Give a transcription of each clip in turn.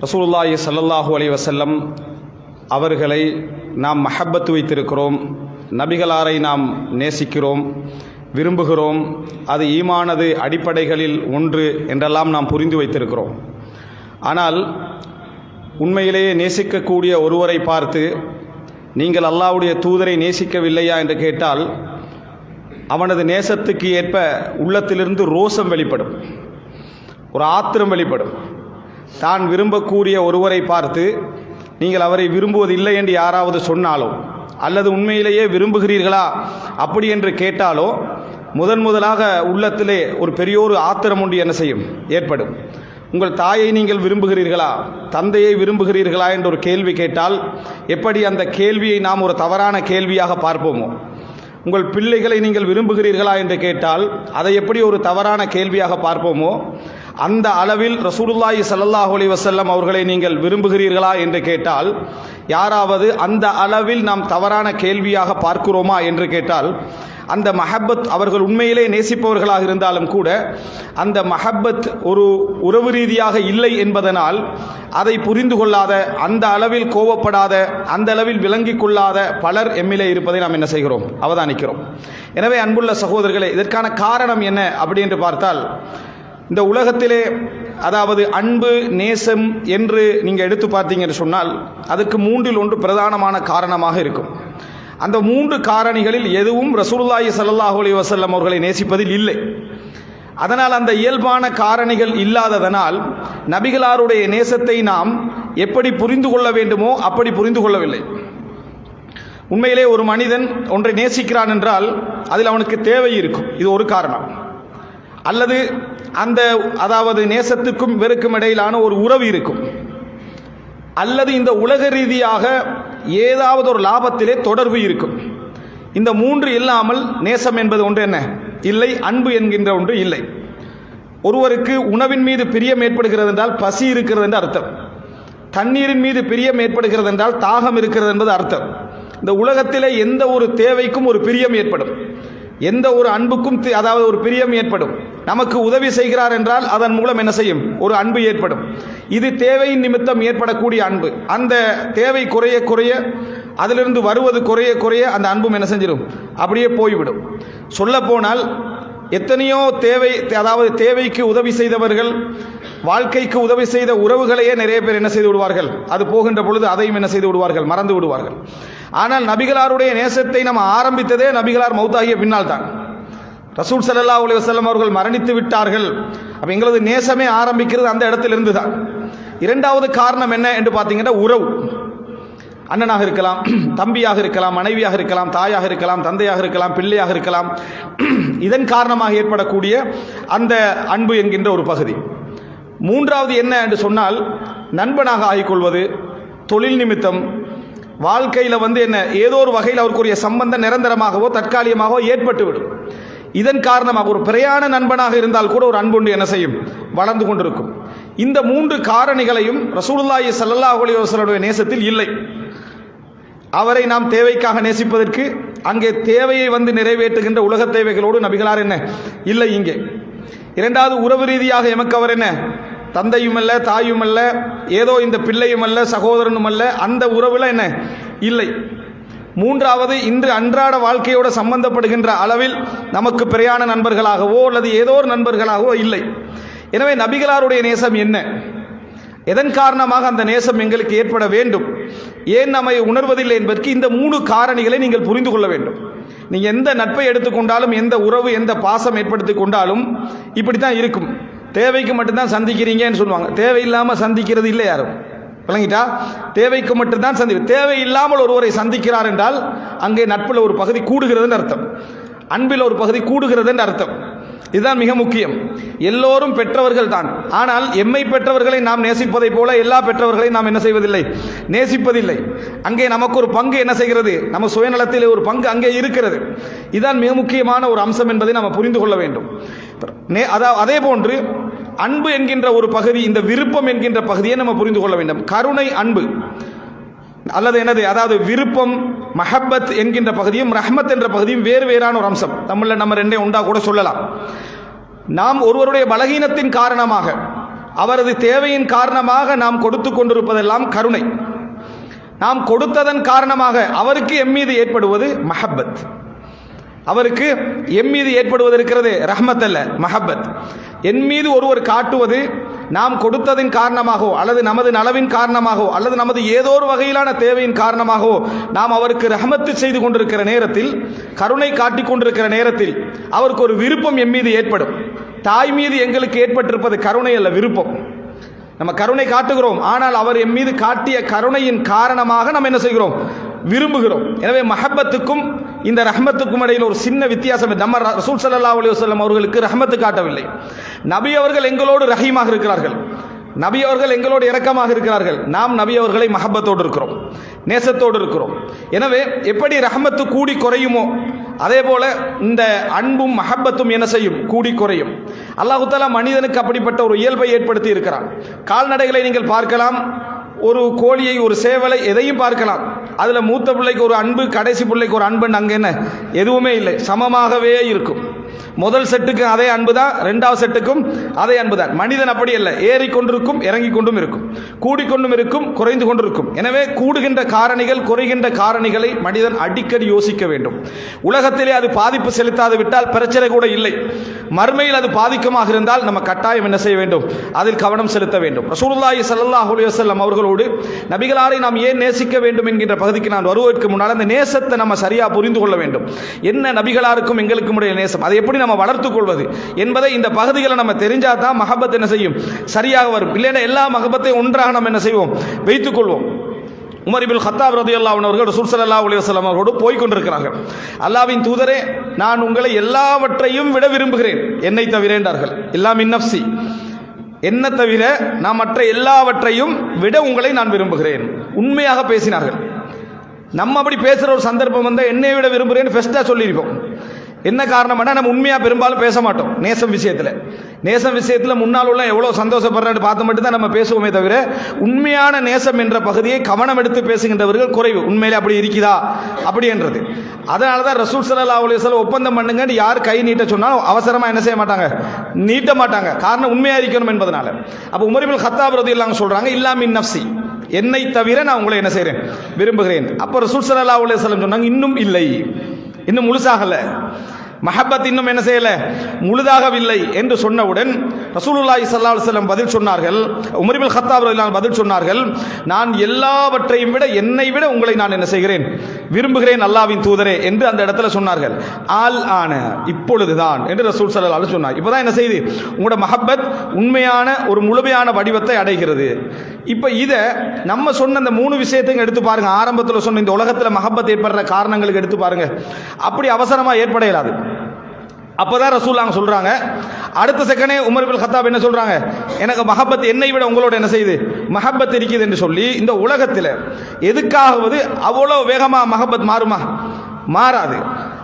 ரசூலுல்லாஹி சல்லல்லாஹு அலி வசல்லம் அவர்களை நாம் மஹப்பத்து வைத்திருக்கிறோம். நபிகளாரை நாம் நேசிக்கிறோம் விரும்புகிறோம். அது ஈமானது அடிப்படைகளில் ஒன்று என்றெல்லாம் நாம் புரிந்து வைத்திருக்கிறோம். ஆனால் உண்மையிலேயே நேசிக்கக்கூடிய ஒருவரை பார்த்து நீங்கள் அல்லாவுடைய தூதரை நேசிக்கவில்லையா என்று கேட்டால் அவனது நேசத்துக்கு ஏற்ப உள்ளத்திலிருந்து ரோசம் வெளிப்படும். ஒரு ஆத்திரம் வெளிப்படும். தான் விரும்பக்கூடிய ஒருவரை பார்த்து நீங்கள் அவரை விரும்புவதில்லை என்று யாராவது சொன்னாலோ அல்லது உண்மையிலேயே விரும்புகிறீர்களா அப்படி என்று கேட்டாலோ முதன் முதலாக உள்ளத்திலே ஒரு பெரியோரு ஆத்திரம் ஒன்று என்ன செய்யும்? ஏற்படும். உங்கள் தாயை நீங்கள் விரும்புகிறீர்களா? தந்தையை விரும்புகிறீர்களா? என்ற ஒரு கேள்வி கேட்டால் எப்படி அந்த கேள்வியை நாம் ஒரு தவறான கேள்வியாக பார்ப்போமோ? உங்கள் பிள்ளைகளை நீங்கள் விரும்புகிறீர்களா? என்று கேட்டால் அதை எப்படி ஒரு தவறான கேள்வியாக பார்ப்போமோ? அந்த அளவில் ரசூலுல்லாஹி சல்லாஹ் அலி வசல்லம் அவர்களை நீங்கள் விரும்புகிறீர்களா என்று கேட்டால் யாராவது அந்த அளவில் நாம் தவறான கேள்வியாக பார்க்கிறோமா என்று கேட்டால் அந்த மஹப்பத் அவர்கள் உண்மையிலே நேசிப்பவர்களாக இருந்தாலும் கூட அந்த மஹப்பத் ஒரு உறவு ரீதியாக இல்லை என்பதனால் அதை புரிந்து கொள்ளாத அந்த அளவில் கோவப்படாத அந்த அளவில் விளங்கிக் கொள்ளாத பலர் எம்மிலே இருப்பதை நாம் என்ன செய்கிறோம்? அவதானிக்கிறோம். எனவே அன்புள்ள சகோதரர்களே இதற்கான காரணம் என்ன அப்படி என்று பார்த்தால் இந்த உலகத்திலே அதாவது அன்பு நேசம் என்று நீங்கள் எடுத்து பார்த்தீங்கன்னு சொன்னால் அதுக்கு மூன்றில் ஒன்று பிரதானமான காரணமாக இருக்கும். அந்த மூன்று காரணிகளில் எதுவும் ரசூலுல்லாஹி சல்லாஹூ அலி வசல்லம் அவர்களை நேசிப்பதில் இல்லை. அதனால் அந்த இயல்பான காரணிகள் இல்லாததனால் நபிகளாருடைய நேசத்தை நாம் எப்படி புரிந்து கொள்ள வேண்டுமோ அப்படி புரிந்து கொள்ளவில்லை. உண்மையிலே ஒரு மனிதன் ஒன்றை நேசிக்கிறான் என்றால் அதில் அவனுக்கு தேவை இருக்கும். இது ஒரு காரணம். அல்லது அந்த அதாவது நேசத்துக்கும் வெறுக்கும் இடையிலான ஒரு உறவு இருக்கும். அல்லது இந்த உலக ரீதியாக ஏதாவது ஒரு லாபத்திலே தொடர்பு இருக்கும். இந்த மூன்று இல்லாமல் நேசம் என்பது ஒன்று என்ன? இல்லை அன்பு என்கின்ற ஒன்று இல்லை. ஒருவருக்கு உணவின் மீது பிரியம் ஏற்படுகிறது என்றால் பசி இருக்கிறது என்று அர்த்தம். தண்ணீரின் மீது பிரியம் ஏற்படுகிறது என்றால் தாகம் இருக்கிறது என்பது அர்த்தம். இந்த உலகத்திலே எந்த ஒரு தேவைக்கும் ஒரு பிரியம் ஏற்படும். எந்த ஒரு அன்புக்கும் தி- அதாவது ஒரு பிரியம் ஏற்படும். நமக்கு உதவி செய்கிறார் என்றால் அதன் மூலம் என்ன செய்யும்? ஒரு அன்பு ஏற்படும். இது தேவையின் நிமித்தம் ஏற்படக்கூடிய அன்பு. அந்த தேவை குறைய குறைய அதிலிருந்து வருவது குறைய குறைய அந்த அன்பும் என்ன செஞ்சிடும் அப்படியே போய்விடும். சொல்லப்போனால் எத்தனையோ தேவை அதாவது தேவைக்கு உதவி செய்தவர்கள் வாழ்க்கைக்கு உதவி செய்த உறவுகளையே நிறைய பேர் என்ன செய்து விடுவார்கள்? அது போகின்ற பொழுது அதையும் என்ன செய்து விடுவார்கள்? மறந்து விடுவார்கள். ஆனால் நபிகளாருடைய நேசத்தை நம்ம ஆரம்பித்ததே நபிகளார் மௌத்தாகிய பின்னால் தான். ரசூல் சல்லா அலைஹி செல்லம் அவர்கள் மரணித்து விட்டார்கள். அப்போ எங்களது நேசமே ஆரம்பிக்கிறது அந்த இடத்திலிருந்து தான். இரண்டாவது காரணம் என்ன என்று பார்த்தீங்கன்னா உறவு. அண்ணனாக இருக்கலாம் தம்பியாக இருக்கலாம் மனைவியாக இருக்கலாம் தாயாக இருக்கலாம் தந்தையாக இருக்கலாம் பிள்ளையாக இருக்கலாம். இதன் காரணமாக ஏற்படக்கூடிய அந்த அன்பு என்கின்ற ஒரு பகுதி. மூன்றாவது என்ன என்று சொன்னால் நண்பனாக ஆகிக்கொள்வது தொழில் நிமித்தம் வாழ்க்கையில் வந்து என்ன ஏதோ ஒரு வகையில் அவருக்குரிய சம்பந்தம் நிரந்தரமாகவோ தற்காலிகமாகவோ ஏற்பட்டுவிடும். இதன் காரணமாக ஒரு பிரயாண நண்பனாக இருந்தால் கூட ஒரு அன்புண்டு என்ன செய்யும்? வளர்ந்து கொண்டிருக்கும். இந்த மூன்று காரணிகளையும் ரசூலுல்லாஹி ஸல்லல்லாஹு அலி வஸல்லம் நேசத்தில் இல்லை. அவரை நாம் தேவைக்காக நேசிப்பதற்கு அங்கே தேவையை வந்து நிறைவேற்றுகின்ற உலகத் தேவைகளோடு நபிகளார் என்ன? இல்லை இங்கே. இரண்டாவது உறவு ரீதியாக எமக்கு அவர் என்ன? தந்தையும் அல்ல தாயும் அல்ல ஏதோ இந்த பிள்ளையும் அல்ல சகோதரனும் அல்ல அந்த உறவுல என்ன? இல்லை. மூன்றாவது இன்று அன்றாட வாழ்க்கையோடு சம்பந்தப்படுகின்ற அளவில் நமக்கு பிரயாண நண்பர்களாகவோ அல்லது ஏதோ ஒரு நண்பர்களாகவோ இல்லை. எனவே நபிகளாருடைய நேசம் என்ன? எதன் காரணமாக அந்த நேசம் எங்களுக்கு ஏற்பட வேண்டும்? ஏன் நம்மை உணர்வதில்லை என்பதற்கு இந்த மூணு காரணிகளை நீங்கள் புரிந்து கொள்ள வேண்டும். நீங்கள் எந்த நட்பை எடுத்துக்கொண்டாலும் எந்த உறவு எந்த பாசம் ஏற்படுத்தி கொண்டாலும் இப்படி தான் இருக்கும். தேவைக்கு மட்டும்தான் சந்திக்கிறீங்கன்னு சொல்லுவாங்க. தேவையில்லாமல் சந்திக்கிறது இல்லை யாரும். விளங்கிட்டா? தேவைக்கு மட்டும்தான் சந்தி தேவை இல்லாமல் ஒருவரை சந்திக்கிறார் என்றால் அங்கே நட்பில் ஒரு பகுதி கூடுகிறதுன்னு அர்த்தம். அன்பில் ஒரு பகுதி கூடுகிறதுன்னு அர்த்தம். இதுதான் மிக முக்கியம். எல்லோரும் பெற்றவர்கள் தான் ஆனால் எம்மை பெற்றவர்களை நாம் நேசிப்பதைப் போல எல்லா பெற்றவர்களையும் நாம் என்ன செய்வதில்லை? நேசிப்பதில்லை. அங்கே நமக்கு ஒரு பங்கு என்ன செய்கிறது? நம்ம சுயநலத்தில் ஒரு பங்கு அங்கே இருக்கிறது. இதுதான் மிக முக்கியமான ஒரு அம்சம் என்பதை நாம் புரிந்து கொள்ள வேண்டும். நே- அதே போன்று அன்பு என்கின்ற ஒரு பகுதி இந்த விருப்பம் என்கின்ற பகுதியை நம்ம புரிந்து கொள்ள வேண்டும். கருணை அன்பு. அல்லது என்னது அதாவது விருப்பம் மஹப்பத் என்கின்ற பகுதியும் ரஹ்மத் என்ற பகுதியும் வேறு வேறான ஒரு அம்சம். தமிழில் நம்ம ரெண்டே உண்டா கூட சொல்லலாம். நாம் ஒருவருடைய பலகீனத்தின் காரணமாக அவரது தேவையின் காரணமாக நாம் கொடுத்து கொண்டிருப்பதெல்லாம் கருணை. நாம் கொடுத்ததன் காரணமாக அவருக்கு எம்மீது ஏற்படுவது மஹப்பத். அவருக்கு எம் மீது ஏற்படுவது இருக்கிறது ரஹ்மத் அல்ல மஹப்பத். என் மீது ஒருவர் காட்டுவது நாம் கொடுத்ததின் காரணமாகவோ அல்லது நமது நலவின் காரணமாகவோ அல்லது நமது ஏதோ ஒரு வகையிலான தேவையின் காரணமாகவோ நாம் அவருக்கு ரஹமத்து செய்து கொண்டிருக்கிற நேரத்தில் கருணை காட்டிக் கொண்டிருக்கிற நேரத்தில் அவருக்கு ஒரு விருப்பம் எம் மீது ஏற்படும். தாய் மீது எங்களுக்கு ஏற்பட்டிருப்பது கருணை அல்ல விருப்பம். நம்ம கருணை காட்டுகிறோம். ஆனால் அவர் எம் மீது காட்டிய கருணையின் காரணமாக நம்ம என்ன செய்கிறோம்? விரும்புகிறோம். எனவே மஹப்பத்துக்கும் இந்த ரஹ்மத்துக்கும் இடையில் ஒரு சின்ன வித்தியாசம். நம்ம ரசூல் சல்லா அலி வல்லம் அவர்களுக்கு ரஹ்மத்து காட்டவில்லை. நபி அவர்கள் எங்களோடு ரஹீமாக இருக்கிறார்கள். நபி அவர்கள் எங்களோடு இரக்கமாக இருக்கிறார்கள். நாம் நபி அவர்களை மஹப்பத்தோடு இருக்கிறோம். நேசத்தோடு இருக்கிறோம். எனவே எப்படி ரஹமத்து கூடி குறையுமோ அதே போல இந்த அன்பும் மஹப்பத்தும் என்ன செய்யும்? கூடி குறையும். அல்லாஹு தாலா மனிதனுக்கு அப்படிப்பட்ட ஒரு இயல்பை ஏற்படுத்தி இருக்கிறான். கால்நடைகளை நீங்கள் பார்க்கலாம். ஒரு கோழியை ஒரு சேவலை எதையும் பார்க்கலாம். அதில் மூத்த பிள்ளைக்கு ஒரு அன்பு கடைசி பிள்ளைக்கு ஒரு அன்புன்னு அங்கே என்ன? எதுவுமே இல்லை. சமமாகவே இருக்கும். முதல் செட்டுக்கு அதே அன்பு தான் ரெண்டாவது செட்டுக்கும் அதே அன்பு தான். மனிதன் அப்படி அல்ல. ஏறிக்கொண்டிருக்கும் இறங்கி கொண்டும் இருக்கும். கூடிக்கொண்டும் இருக்கும் குறைந்து கொண்டிருக்கும். எனவே கூடுகின்ற காரணிகள் குறைகின்ற காரணிகளை மனிதன் அடிக்கடி யோசிக்க வேண்டும். உலகத்திலே அது பாதிப்பு செலுத்தாது விட்டால் பிரச்சனை கூட இல்லை. மறுமையில் அது பாதிக்கமாக இருந்தால் நம்ம கட்டாயம் என்ன செய்ய வேண்டும்? அதில் கவனம் செலுத்த வேண்டும். ரசூலுல்லாஹி ஸல்லல்லாஹு அலைஹி வஸல்லம் அவர்களோடு நபிகளாரை நாம் ஏன் நேசிக்க வேண்டும் என்கின்ற பகுதிக்கு நான் வருவதற்கு முன்னால் அந்த நேசத்தை நம்ம சரியாக புரிந்து கொள்ள வேண்டும். என்ன நபிகளாருக்கும் எங்களுக்கும் உடைய நேசம்? அதை எப்படி நம்ம வளர்த்துக் கொள்வது என்பதை இந்த பகுதிகளை நம்ம தெரிஞ்சால் தான் மகபத் என்ன செய்யும்? சரியாக வரும். இல்லைன்னா எல்லா மகபத்தையும் ஒன்றாக நம்ம என்ன செய்வோம்? வைத்துக் கொள்வோம். உமர் இபில் ஹத்தாப் ரதி அல்லாஹ் அவர்கள் ரசூல் சல்லா அலி அல்லாவின் தூதரே நான் உங்களை எல்லாவற்றையும் விட விரும்புகிறேன். என்னை தவிர என்றார்கள். எல்லாம் இன்னப்சி என்ன தவிர நான் மற்ற எல்லாவற்றையும் விட உங்களை நான் விரும்புகிறேன். உண்மையாக பேசினார்கள். நம்ம அப்படி பேசுகிற ஒரு சந்தர்ப்பம் வந்தால் என்னை விட விரும்புகிறேன்னு ஃபெஸ்ட்டாக சொல்லியிருப்போம். என்ன காரணம்னா நம்ம உண்மையாக பெரும்பாலும் பேச மாட்டோம். நேசம் விஷயத்தில். நேசம் விஷயத்தில் முன்னால் உள்ள எவ்வளோ சந்தோஷப்படுறேன்னு பார்த்து மட்டும்தான் நம்ம பேசுவோமே தவிர உண்மையான நேசம் என்ற பகுதியை கவனம் எடுத்து பேசுகின்றவர்கள் குறைவு. உண்மையிலே அப்படி இருக்குதா? அப்படின்றது. அதனால தான் ரசூல் சல்லா அலுவலம் ஒப்பந்தம் பண்ணுங்கன்னு யார் கை நீட்ட சொன்னாலும் அவசரமாக என்ன செய்ய மாட்டாங்க? நீட்ட மாட்டாங்க. காரணம் உண்மையாக இருக்கணும் என்பதனால. அப்போ உமரிபில் ஹத்தாப் ரதி இல்லாமல் சொல்கிறாங்க இல்லாமின் நப்சி என்னை தவிர நான் உங்களை என்ன செய்கிறேன் விரும்புகிறேன். அப்போ ரசூல் சல்லா அலுவலம் சொன்னாங்க இன்னும் இல்லை. இன்னும் முழுசாகலை. மஹப்பத் இன்னும் என்ன செய்யல? முழுதாகவில்லை என்று சொன்னவுடன் ரசூலுல்லாஹி சல்லா செல்லம் பதில் சொன்னார்கள். உமரிபில் ஹத்தாப் பதில் சொன்னார்கள் நான் எல்லாவற்றையும் விட என்னை விட உங்களை நான் என்ன செய்கிறேன்? விரும்புகிறேன் அல்லாவின் தூதரே என்று அந்த இடத்துல சொன்னார்கள். ஆல் ஆன இப்பொழுதுதான் என்று ரசூல் சல்லா சொன்னார். இப்போதான் என்ன செய்து? உங்களோட மஹப்பத் உண்மையான ஒரு முழுமையான வடிவத்தை அடைகிறது. இப்போ இதை நம்ம சொன்ன அந்த மூணு விஷயத்தையும் எடுத்து பாருங்க. ஆரம்பத்தில் சொன்ன இந்த உலகத்தில் மஹப்பத் ஏற்படுற காரணங்களுக்கு எடுத்து பாருங்க. அப்படி அவசரமாக ஏற்பட இயலாது அப்போதான் ரசூல்லாங்க சொல்கிறாங்க அடுத்த செகண்டே உமர் பில் ஹத்தாப் என்ன சொல்கிறாங்க எனக்கு மஹப்பத் என்னை விட உங்களோட என்ன செய்யுது? மஹப்பத் இருக்குது என்று சொல்லி இந்த உலகத்தில் எதுக்காகவது அவ்வளோ வேகமாக மஹப்பத் மாறுமா? மாறாது.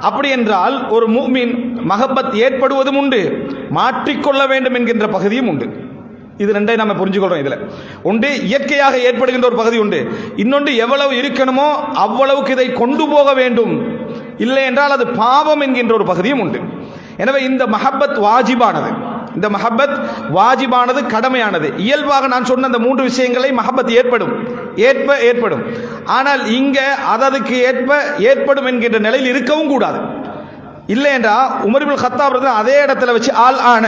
அப்படி என்றால் ஒரு மூமின் மஹப்பத் ஏற்படுவதும் உண்டு மாற்றிக்கொள்ள வேண்டும் என்கின்ற பகுதியும் உண்டு. இது ரெண்டையும் நம்ம புரிஞ்சுக்கொள்றோம் இதில். ஒன்று இயற்கையாக ஏற்படுகின்ற ஒரு பகுதி உண்டு. இன்னொன்று எவ்வளவு இருக்கணுமோ அவ்வளவுக்கு இதை கொண்டு போக வேண்டும். இல்லை என்றால் அது பாவம் என்கின்ற ஒரு பகுதியும் உண்டு. எனவே இந்த மஹப்பத் வாஜிபானது இந்த மஹப்பத் வாஜிபானது கடமையானது. இயல்பாக நான் சொன்ன அந்த மூன்று விஷயங்களை மஹப்பத் ஏற்படும் ஏற்ப ஏற்படும். ஆனால் இங்கே அததுக்கு ஏற்ப ஏற்படும் என்கின்ற நிலையில் இருக்கவும் கூடாது. இல்லை என்றால் உமரிபுல் ஹத்தாப் அதே இடத்துல வச்சு ஆள் ஆன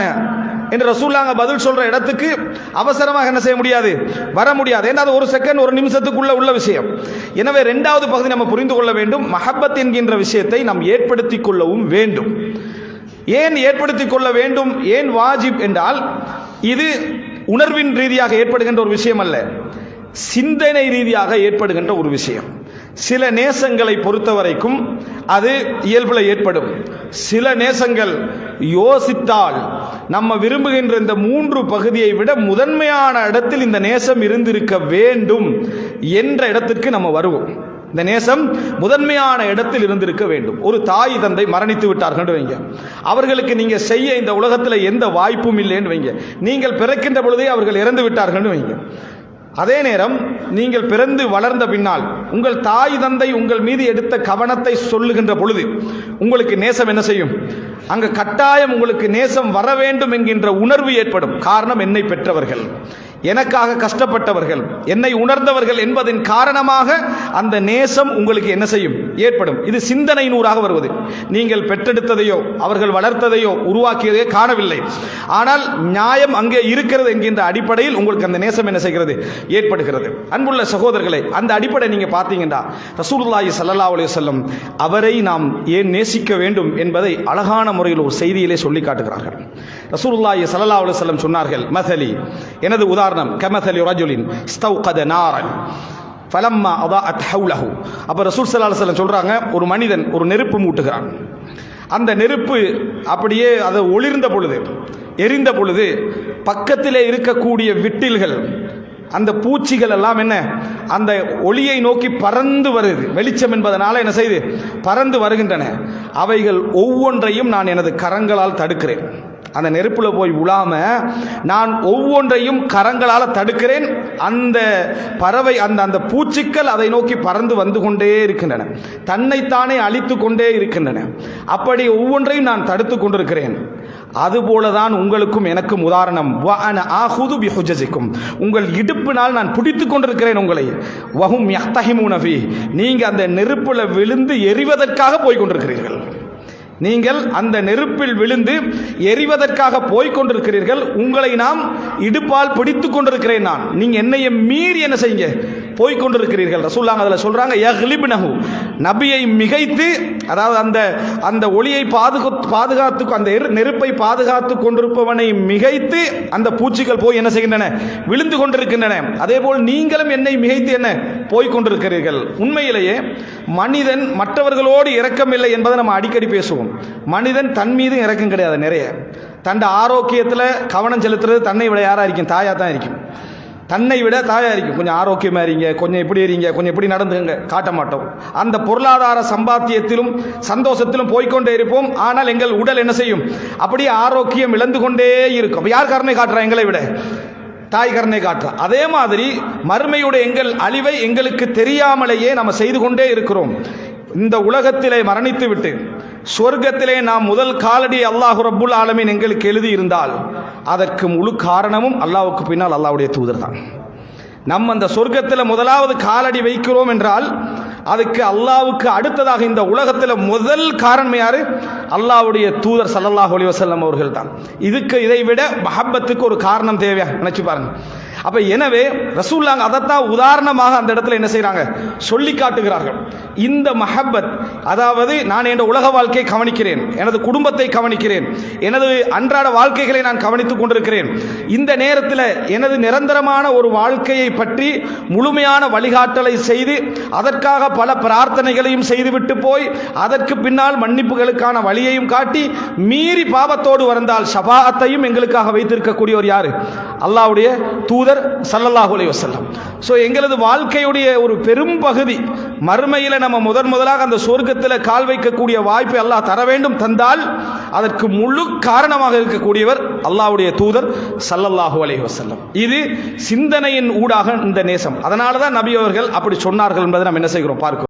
என்று ரசூல்லாங்க பதில் சொல்ற இடத்துக்கு அவசரமாக என்ன செய்ய முடியாது? வர முடியாது. ஏன்னா அது ஒரு செகண்ட் ஒரு நிமிஷத்துக்குள்ள உள்ள விஷயம். எனவே ரெண்டாவது பகுதி நம்ம புரிந்து கொள்ள வேண்டும். மஹப்பத் என்கின்ற விஷயத்தை நாம் ஏற்படுத்தி கொள்ளவும் வேண்டும். ஏன் ஏற்படுத்தி கொள்ள வேண்டும்? ஏன் வாஜிப் என்றால் இது உணர்வின் ரீதியாக ஏற்படுகின்ற ஒரு விஷயம் அல்ல. சிந்தனை ரீதியாக ஏற்படுகின்ற ஒரு விஷயம். சில நேசங்களை பொறுத்த வரைக்கும் அது இயல்பில் ஏற்படும். சில நேசங்கள் யோசித்தால் நம்ம விரும்புகின்ற இந்த மூன்று பகுதியை விட முதன்மையான இடத்தில் இந்த நேசம் இருந்திருக்க வேண்டும் என்ற இடத்திற்கு நம்ம வருவோம். இந்த நேசம் முதன்மையான இடத்தில் இருந்திருக்க வேண்டும். ஒரு தாய் தந்தை மரணித்து விட்டார்கள் வைங்க. அவர்களுக்கு நீங்க செய்ய இந்த உலகத்தில் எந்த வாய்ப்பும் இல்லைன்னு வைங்க. நீங்கள் பிறக்கின்ற பொழுதே அவர்கள் இறந்து விட்டார்கள் வைங்க. அதே நேரம் நீங்கள் பிறந்து வளர்ந்த பின்னால் உங்கள் தாய் தந்தை உங்கள் மீது எடுத்த கவனத்தை சொல்லுகின்ற பொழுது உங்களுக்கு நேசம் என்ன செய்யும்? அங்கு கட்டாயம் உங்களுக்கு நேசம் வர வேண்டும் என்கின்ற உணர்வு ஏற்படும். காரணம் என்னை பெற்றவர்கள். எனக்காக கஷ்டப்பட்டவர்கள் என்னை உணர்ந்தவர்கள் என்பதன் காரணமாக அந்த நேசம் உங்களுக்கு என்ன செய்யும்? ஏற்படும். இது சிந்தனை நூறாக வருவது. நீங்கள் பெற்றெடுத்ததையோ அவர்கள் வளர்த்ததையோ உருவாக்கியதையோ காணவில்லை. ஆனால் நியாயம் அங்கே இருக்கிறது என்கின்ற அடிப்படையில் உங்களுக்கு அந்த நேசம் என்ன செய்கிறது? ஏற்படுகிறது. அன்புள்ள சகோதரர்களை அந்த அடிப்படை நீங்கள் பார்த்தீங்கன்னா ரசூலுல்லாஹி சல்லா அலி செல்லம் அவரை நாம் ஏன் நேசிக்க வேண்டும் என்பதை அழகான முறையில் ஒரு செய்தியிலே சொல்லி காட்டுகிறார்கள். ரசூலுல்லாஹி சல்லா அலி செல்லம் சொன்னார்கள் மதலி எனது உதாரணம் கமதலி ரஜுலின் ஸ்தௌகத நாரன். ஃபலம்மா அதாஅத் ஹவுலஹு அப்போ ரசூல் சல்லா அலைஹி சொல்கிறாங்க ஒரு மனிதன் ஒரு நெருப்பு மூட்டுகிறான். அந்த நெருப்பு அப்படியே அதை ஒளிர்ந்த பொழுது எரிந்த பொழுது பக்கத்திலே இருக்கக்கூடிய விட்டில்கள் அந்த பூச்சிகள் எல்லாம் என்ன அந்த ஒளியை நோக்கி பறந்து வருது. வெளிச்சம் என்பதனால என்ன செய்து பறந்து வருகின்றன. அவைகள் ஒவ்வொன்றையும் நான் எனது கரங்களால் தடுக்கிறேன். அந்த நெருப்பில் போய் உழாமல் நான் ஒவ்வொன்றையும் கரங்களால் தடுக்கிறேன். அந்த பறவை அந்த அந்த பூச்சிக்கள் அதை நோக்கி பறந்து வந்து கொண்டே இருக்கின்றன. தன்னைத்தானே அழித்து கொண்டே இருக்கின்றன. அப்படி ஒவ்வொன்றையும் நான் தடுத்து கொண்டிருக்கிறேன். அதுபோல தான் உங்களுக்கும் எனக்கும் உதாரணம். வ ஆஹுது பிஹுஜசிக்கும் உங்கள் இடுப்பினால் நான் பிடித்து கொண்டிருக்கிறேன் உங்களை. வஹும் யஹ்தஹிமூனஃபி நீங்கள் அந்த நெருப்பில் விழுந்து எரிவதற்காக போய் கொண்டிருக்கிறீர்கள். நீங்கள் அந்த நெருப்பில் விழுந்து எரிவதற்காக போய்க் கொண்டிருக்கிறீர்கள். உங்களை நாம் இடுப்பால் பிடித்து கொண்டிருக்கிறேன் நான். நீங்க என்னைய மீறி என்ன செய்யுங்க? போய்கொண்டிருக்கிறீர்கள் ரசூல்லாங்க அதில் சொல்கிறாங்க யஹ்லிப்னஹு. நபியை மிகைத்து அதாவது அந்த அந்த ஒளியை பாதுகா பாதுகாத்து அந்த நெருப்பை பாதுகாத்து கொண்டிருப்பவனை மிகைத்து அந்த பூச்சிகள் போய் என்ன செய்கின்றன? விழுந்து கொண்டிருக்கின்றன. அதே போல் நீங்களும் என்னை மிகைத்து என்ன? போய்கொண்டிருக்கிறீர்கள் உண்மையிலேயே மனிதன் மற்றவர்களோடு இரக்கமில்லை என்பதை நம்ம அடிக்கடி பேசுவோம். மனிதன் தன் மீது இறக்கம் கிடையாது நிறைய. தன் ஆரோக்கியத்தில் கவனம் செலுத்துறது தன்னை விட யாரா இருக்கும்? தாயாக தான் இருக்கும். தன்னை விட தாயாரிக்கும் கொஞ்சம் ஆரோக்கியமாக இருங்க கொஞ்சம் இப்படி இருங்க கொஞ்சம் இப்படி நடந்துங்க காட்ட மாட்டோம். அந்த பொருளாதார சம்பாத்தியத்திலும் சந்தோஷத்திலும் போய்க்கொண்டே இருப்போம். ஆனால் எங்கள் உடல் என்ன செய்யும்? அப்படியே ஆரோக்கியம் இழந்து கொண்டே இருக்கும். யார் கருணை காட்டுறா எங்களை விட? தாய் கருணை காட்டுறா. அதே மாதிரி மறுமையுடைய எங்கள் அழிவை எங்களுக்கு தெரியாமலேயே நம்ம செய்து கொண்டே இருக்கிறோம். இந்த உலகத்திலே மரணித்து விட்டு சொர்க்கத்திலே நாம் முதல் காலடி அல்லாஹு ரப்புல் ஆலமீன் எங்களுக்கு எழுதி இருந்தால் அதற்கு முழு காரணமும் அல்லாவுக்கு பின்னால் அல்லாவுடைய தூதர் தான். நம்ம அந்த சொர்க்கத்தில் முதலாவது காலடி வைக்கிறோம் என்றால் அதுக்கு அல்லாவுக்கு அடுத்ததாக இந்த உலகத்தில் முதல் காரணம் யாரு? அல்லாஹ்வுடைய தூதர் ஸல்லல்லாஹு அலி வசல்லம் அவர்கள் தான். இதுக்கு இதை விட மஹப்பத்துக்கு ஒரு காரணம் தேவையா? நினைச்சு பாருங்க. அப்ப எனவே ரசூல்லாங்க அதைத்தான் உதாரணமாக அந்த இடத்துல என்ன செய்கிறாங்க சொல்லி காட்டுகிறார்கள். இந்த மஹப்பத் அதாவது நான் என் உலக வாழ்க்கையை கவனிக்கிறேன் எனது குடும்பத்தை கவனிக்கிறேன் எனது அன்றாட வாழ்க்கைகளை நான் கவனித்துக் கொண்டிருக்கிறேன். இந்த நேரத்தில் எனது நிரந்தரமான ஒரு வாழ்க்கையை பற்றி முழுமையான வழிகாட்டலை செய்து அதற்காக பல பிரார்த்தனைகளையும் செய்துவிட்டு போய் அதற்கு பின்னால் மன்னிப்புகளுக்கான வழியையும் காட்டி மீறி பாவத்தோடு வந்தால் ஷபாஅத்தையும் எங்களுக்காக வைத்திருக்கக்கூடியவர் அல்லாவுடைய தூது தூதர் ஸல்லல்லாஹு அலைஹி ஸோ எங்களது வாழ்க்கையுடைய ஒரு பெரும் பகுதி மறுமையில் நம்ம முதன் முதலாக அந்த சொர்க்கத்தில் கால் வைக்கக்கூடிய வாய்ப்பை அல்லாஹ் தர வேண்டும் தந்தால் அதற்கு முழு காரணமாக இருக்கக்கூடியவர் அல்லாஹுடைய தூதர் ஸல்லல்லாஹு அலி வசல்லம் இது சிந்தனையின் ஊடாக இந்த நேசம். அதனால தான் நபி அவர்கள் அப்படி சொன்னார்கள் என்பதை நம்ம என்ன செய்கிறோம்? பார்க்கிறோம்.